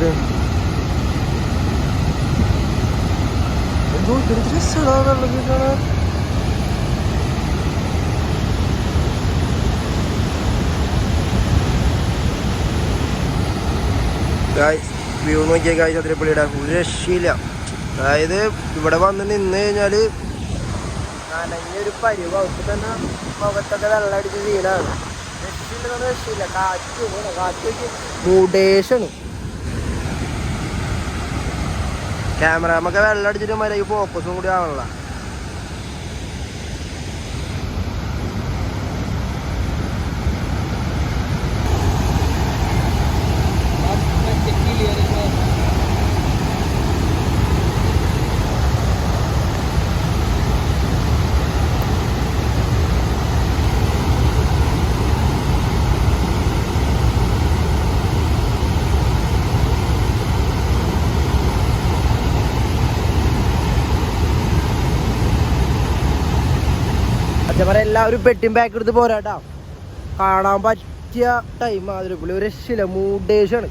ഇത്? എന്തോ ചെറിയ കാണാൻ. വ്യൂ നോക്കിയ കായ് ചതിരപ്പള്ളിയുടെ ഒരു രക്ഷയില്ല അതായത് ഇവിടെ വന്ന് നിന്ന് കഴിഞ്ഞാൽ നനഞ്ഞൊരു പരിവ് അവർക്ക് തന്നെ മുഖത്തൊക്കെ വെള്ളമടിച്ച് ശീലമാണ്. രക്ഷയില്ല കാറ്റ് കാറ്റ് മൂടേഷാണ്. ക്യാമറമൊക്കെ വെള്ളം അടിച്ചിട്ട് മര്യാദ ഫോക്കസും കൂടി ആവണല്ല. അച്ഛന്മാരെ എല്ലാവരും പെട്ടിയും പാക്ക് എടുത്ത് പോരാട്ടാ. കാണാൻ പറ്റിയ ടൈം അതിരപ്പള്ളി ഒരു രക്ഷയില്ല. മൂഡേഷാണ്